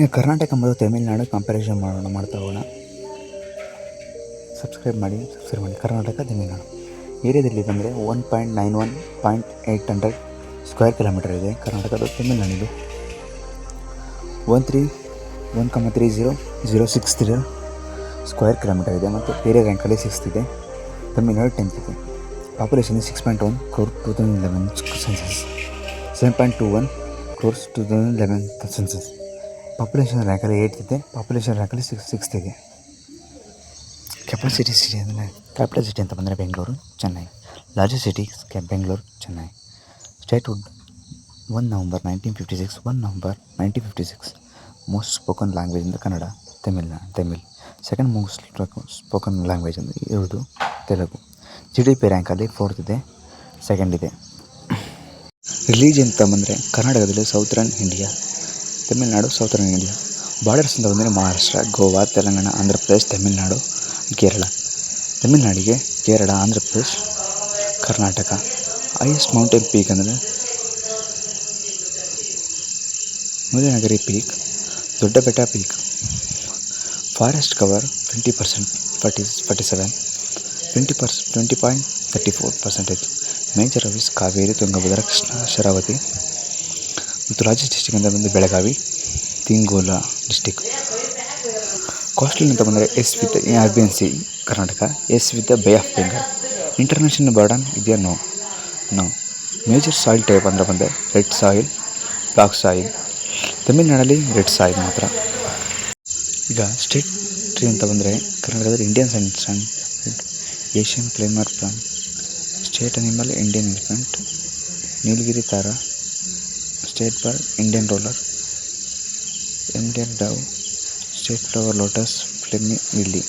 ಈಗ ಕರ್ನಾಟಕ ಮತ್ತು ತಮಿಳ್ನಾಡು ಕಂಪ್ಯಾರಿಸನ್ ಮಾಡೋಣ, ಮಾಡ್ತಾ ಹೋಗೋಣ. ಸಬ್ಸ್ಕ್ರೈಬ್ ಮಾಡಿ ಸಬ್ಸ್ಕ್ರೈಬ್ ಮಾಡಿ. ಕರ್ನಾಟಕ, ತಮಿಳ್ನಾಡು. ಏರಿಯಾದಲ್ಲಿ ಬಂದರೆ one point nine one point eight hundred square kilometre ಇದೆ. ಕರ್ನಾಟಕದ ತಮಿಳ್ನಾಡಿದು one three one comma three zero zero six three square kilometre ಇದೆ ಮತ್ತು ಏರಿಯಾ ರ್ಯಾಂಕಲ್ಲಿ ಸಿಕ್ಸ್ತ್ ಇದೆ. ತಮಿಳ್ನಾಡು ಟೆಂತ್ ಇದೆ. Population six point one crore two thousand eleven census seven point two one crores two thousand eleven census population ರ್ಯಾಂಕಲ್ಲಿ eight ಇದೆ. Population ರ್ಯಾಂಕಲ್ಲಿ six sixth ಇದೆ. Capacity city ಅಂದರೆ capital city ಅಂತ ಬಂದರೆ Bengaluru, Chennai. Largest city Bengaluru, Chennai. Statehood one November nineteen fifty six one November nineteen fifty six most spoken language ಅಂದರೆ Kannada ತಮಿಳ್ನ Tamil. Second most spoken language ಅಂದರೆ ಇರುವುದು Telugu. G D P ರ್ಯಾಂಕಲ್ಲಿ fourth ಇದೆ second ಇದೆ. Religion ಅಂತ ಬಂದರೆ ಕರ್ನಾಟಕದಲ್ಲಿ southern India Tamil Nadu southern India borders ಅಂತ ಬಂದರೆ Maharashtra Goa Telangana Andhra Pradesh Tamil Nadu Kerala ತಮಿಳ್ನಾಡಿಗೆ Kerala Andhra Pradesh Karnataka highest mountain peak ಅಂದರೆ ಮುದಿನಗರಿ ಪೀಕ್ ದೊಡ್ಡ ಬೆಟ್ಟ peak forest cover twenty percent forty forty seven twenty per twenty point thirty four percentage major office Kaveri Tungabhadra Krishna Sharavati ಮತ್ತು ರಾಜ್ಯ district ಅಂತ ಬಂದು ಬೆಳಗಾವಿ, ತಿಂಗೋಲ ಡಿಸ್ಟಿಕ್. ಕೋಸ್ಟಲ್ ಅಂತ ಬಂದರೆ yes with Arabian sea Karnataka, yes with bay of Bengal. International border ಇದೆಯಾ? No no major soil type ಅಂದರೆ ಬಂದರೆ red soil black soil ತಮಿಳ್ನಾಡಲ್ಲಿ ರೆಡ್ ಸಾಯಿಲ್ ಮಾತ್ರ. ಈಗ ಸ್ಟೇಟ್ ಟ್ರೀ ಅಂತ ಬಂದರೆ ಕರ್ನಾಟಕದಲ್ಲಿ Indian sign Asian palmyra palm state animal Indian elephant Nilgiri tahr state bird Indian roller Indian dove state flower lotus flame lily